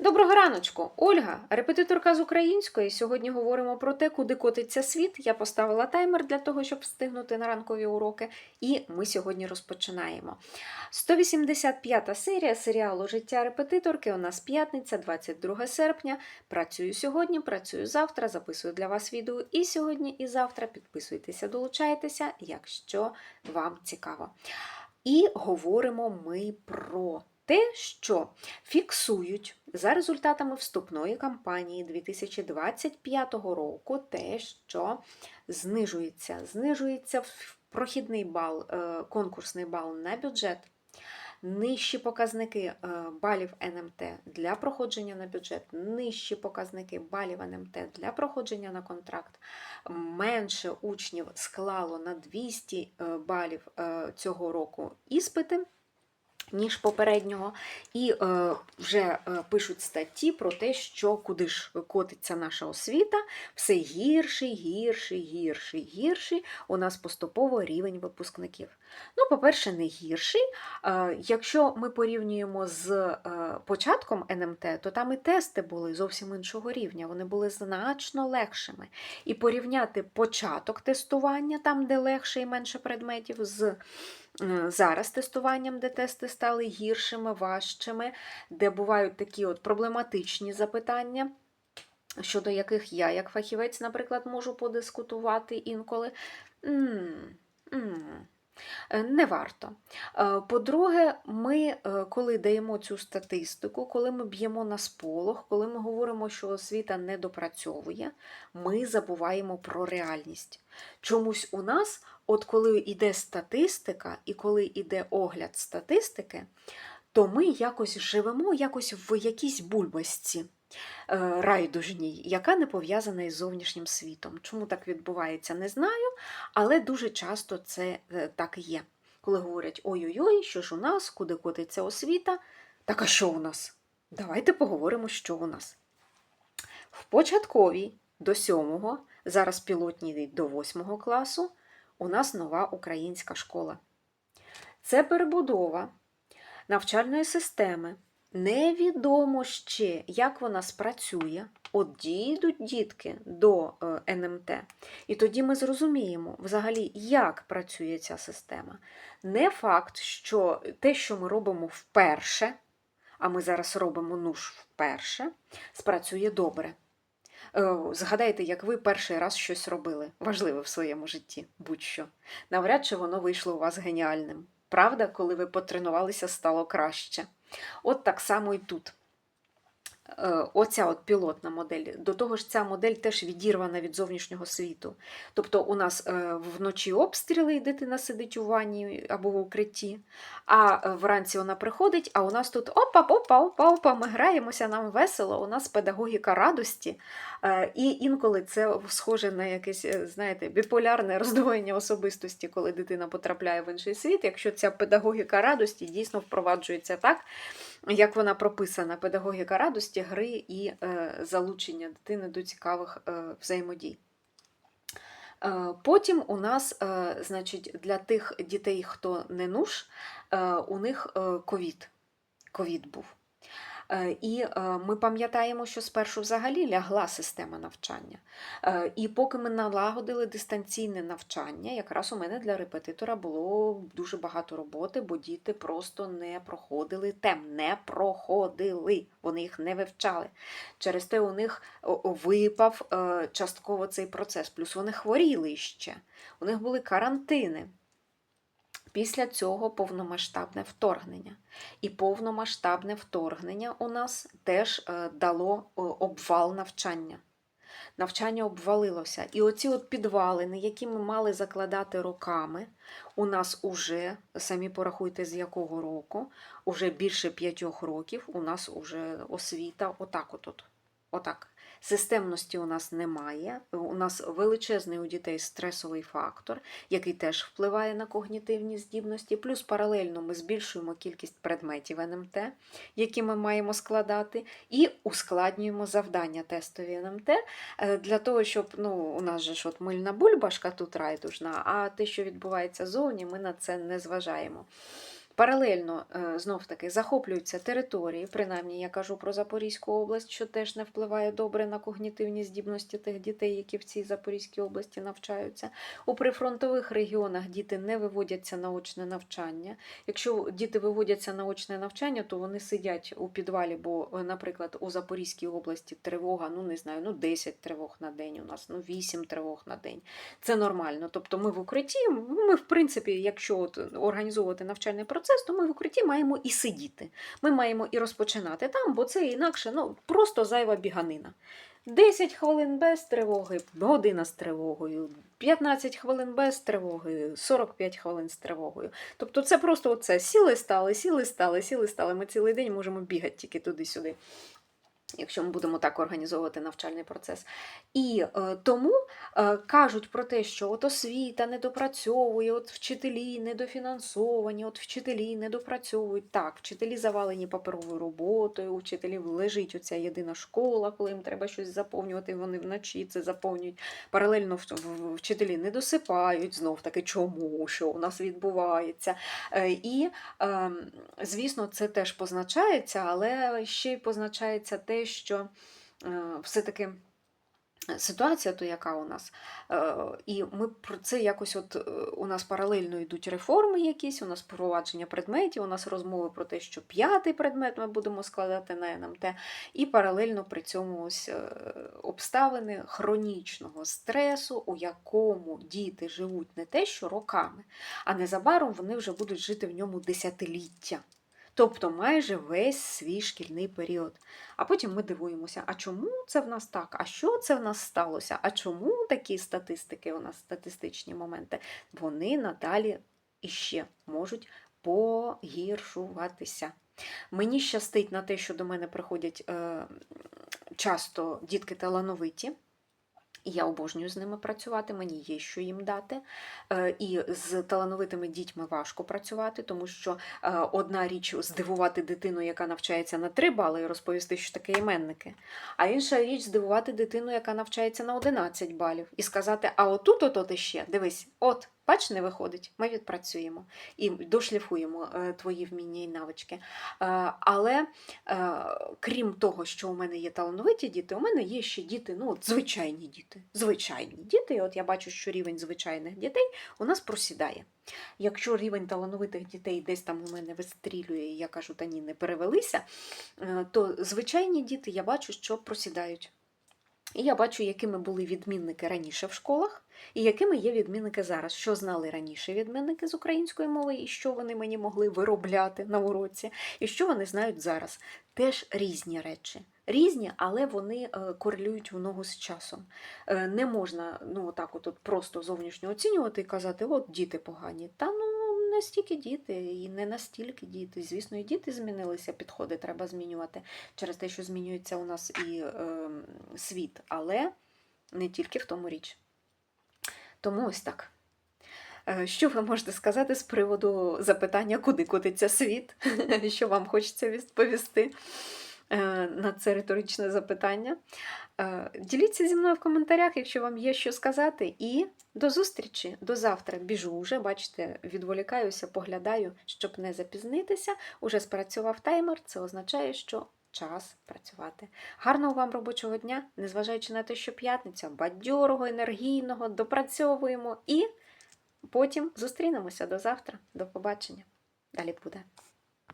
Доброго раночку, Ольга, репетиторка з української. Сьогодні говоримо про те, куди котиться світ. Я поставила таймер для того, щоб встигнути на ранкові уроки. І ми сьогодні розпочинаємо. 185 серія серіалу Життя репетиторки. У нас п'ятниця, 22 серпня. Працюю сьогодні, працюю завтра. Записую для вас відео і сьогодні, і завтра. Підписуйтеся, долучайтеся, якщо вам цікаво. І говоримо ми про те, що фіксують за результатами вступної кампанії 2025 року те, що знижується, знижується прохідний бал, е, конкурсний бал на бюджет. Нижчі показники е, балів НМТ для проходження на бюджет, нижчі показники балів НМТ для проходження на контракт. Менше учнів склало на 200 е, балів цього року іспити ніж попереднього, і е, вже е, пишуть статті про те, що куди ж котиться наша освіта, все гірший, гірший, гірший, гірший. У нас поступово рівень випускників. Ну, по-перше, не гірший. Е, якщо ми порівнюємо з е, початком НМТ, то там і тести були зовсім іншого рівня, вони були значно легшими. І порівняти початок тестування, там, де легше і менше предметів, з Е, зараз тестуванням, де тести стали гіршими, важчими, де бувають такі от проблематичні запитання. Щодо яких я, як фахівець, наприклад, можу подискутувати інколи. -м. Не варто. Е, по-друге, ми, е, коли даємо цю статистику, коли ми б'ємо на сполох, коли ми говоримо, що освіта не допрацьовує, ми забуваємо про реальність. Чомусь у нас, от коли йде статистика і коли йде огляд статистики, то ми якось живемо якось в якійсь бульбасці. Е, райдужній, яка не пов'язана із зовнішнім світом. Чому так відбувається, не знаю, але дуже часто це е, так і є. Коли говорять ой-ой-ой, що ж у нас, куди котиться освіта, так а що у нас? Давайте поговоримо, що у нас. В початковій до сьомого, зараз пілотній до восьмого класу, у нас нова українська школа. Це перебудова навчальної системи. Невідомо ще, як вона спрацює. От дійдуть дітки до е, НМТ, і тоді ми зрозуміємо, взагалі, як працює ця система. Не факт, що те, що ми робимо вперше, а ми зараз робимо нуж вперше, спрацює добре. Е, згадайте, як ви перший раз щось робили, важливе в своєму житті, будь-що. Навряд чи воно вийшло у вас геніальним. Правда, коли ви потренувалися, стало краще. От так само і тут. Е, оця от пілотна модель. До того ж, ця модель теж відірвана від зовнішнього світу. Тобто у нас е, вночі обстріли, і дитина сидить у ванні або в укритті, а е, вранці вона приходить, а у нас тут опа-опа, опа, опа, ми граємося, нам весело, у нас педагогіка радості. І інколи це схоже на якесь, знаєте, біполярне роздвоєння особистості, коли дитина потрапляє в інший світ. Якщо ця педагогіка радості дійсно впроваджується так як вона прописана, педагогіка радості, гри і е, залучення дитини до цікавих е, взаємодій. Е, потім у нас, значить, для тих дітей, хто не нуж, у них ковід. Ковід був. Е, і е, ми пам'ятаємо, що спершу взагалі лягла система навчання. Е, і поки ми налагодили дистанційне навчання, якраз у мене для репетитора було дуже багато роботи, бо діти просто не проходили тем, не проходили, вони їх не вивчали. Через те у них випав частково цей процес. Плюс вони хворіли ще, у них були карантини. Після цього повномасштабне вторгнення. І повномасштабне вторгнення у нас теж е, дало обвал навчання. Навчання обвалилося. І оці от підвалини, які ми мали закладати роками, у нас уже, самі порахуйте, з якого року, уже більше п'ятьох років у нас уже освіта отак от. Отак. Системності у нас немає. У нас величезний у дітей стресовий фактор, який теж впливає на когнітивні здібності. Плюс паралельно ми збільшуємо кількість предметів НМТ, які ми маємо складати, і ускладнюємо завдання тестові НМТ е, для того, щоб ну, у нас же ж от мильна бульбашка тут райдужна, а те, що відбувається зовні, ми на це не зважаємо. Паралельно, е, знов таки, захоплюються території, принаймні я кажу про Запорізьку область, що теж не впливає добре на когнітивні здібності тих дітей, які в цій Запорізькій області навчаються. У прифронтових регіонах діти не виводяться на очне навчання. Якщо діти виводяться на очне навчання, то вони сидять у підвалі, бо, е, наприклад, у Запорізькій області тривога, ну не знаю, ну 10 тривог на день у нас, ну 8 тривог на день. Це нормально. Тобто ми в укритті, ми, в принципі, якщо от організовувати навчальний процес, то ми в укритті маємо і сидіти. Ми маємо і розпочинати там, бо це інакше ну, просто зайва біганина. 10 хвилин без тривоги, година з тривогою, 15 хвилин без тривоги, 45 хвилин з тривогою. Тобто це просто оце сіли стали, сіли стали, сіли стали. Ми цілий день можемо бігати тільки туди-сюди. Якщо ми будемо так організовувати навчальний процес. І е, тому е, кажуть про те, що от освіта не допрацьовує, от вчителі недофінансовані, от вчителі не допрацьовують. Так, вчителі завалені паперовою роботою, у вчителів лежить оця єдина школа, коли їм треба щось заповнювати, вони вночі це заповнюють. Паралельно вчителі не досипають знов таки, чому, що у нас відбувається. Е, І, е, звісно, це теж позначається, але ще й позначається те, що е, все-таки ситуація, то яка у нас, е, і ми про це якось от е, у нас паралельно йдуть реформи якісь, у нас впровадження предметів, у нас розмови про те, що п'ятий предмет ми будемо складати на НМТ, і паралельно при цьому ось обставини хронічного стресу, у якому діти живуть не те, що роками, а незабаром вони вже будуть жити в ньому десятиліття. Тобто майже весь свій шкільний період. А потім ми дивуємося, а чому це в нас так? А що це в нас сталося? А чому такі статистики у нас статистичні моменти? Вони надалі іще можуть погіршуватися. Мені щастить на те, що до мене приходять е, часто дітки талановиті. І я обожнюю з ними працювати, мені є що їм дати. Е, І з талановитими дітьми важко працювати, тому що е, одна річ здивувати дитину, яка навчається на 3 бали, і розповісти, що таке іменники. А інша річ здивувати дитину, яка навчається на 11 балів, і сказати: а отут, от, от ще, дивись, от, бач, не виходить, ми відпрацюємо і дошліфуємо е, твої вміння і навички. Е, Але е, крім того, що у мене є талановиті діти, у мене є ще діти, ну, от звичайні діти. Звичайні діти. І от я бачу, що рівень звичайних дітей у нас просідає. Якщо рівень талановитих дітей десь там у мене вистрілює, і я кажу, та ні, не перевелися, то звичайні діти я бачу, що просідають. І я бачу, якими були відмінники раніше в школах, і якими є відмінники зараз. Що знали раніше відмінники з української мови, і що вони мені могли виробляти на уроці, і що вони знають зараз. Теж різні речі. Різні, але вони е, корелюють в ногу з часом. Е, Не можна ну, отак от, от просто зовнішньо оцінювати і казати, от діти погані. Та ну не стільки діти, і не настільки діти. Звісно, і діти змінилися, підходи треба змінювати через те, що змінюється у нас і е, світ, але не тільки в тому річ. Тому ось так. Е, Що ви можете сказати з приводу запитання, куди котиться світ? Що вам хочеться відповісти на це риторичне запитання? Е, Діліться зі мною в коментарях, якщо вам є що сказати. І до зустрічі, до завтра. Біжу вже, бачите, відволікаюся, поглядаю, щоб не запізнитися. Уже спрацював таймер, це означає, що час працювати. Гарного вам робочого дня, незважаючи на те, що п'ятниця, бадьорого, енергійного, допрацьовуємо і потім зустрінемося до завтра. До побачення. Далі буде.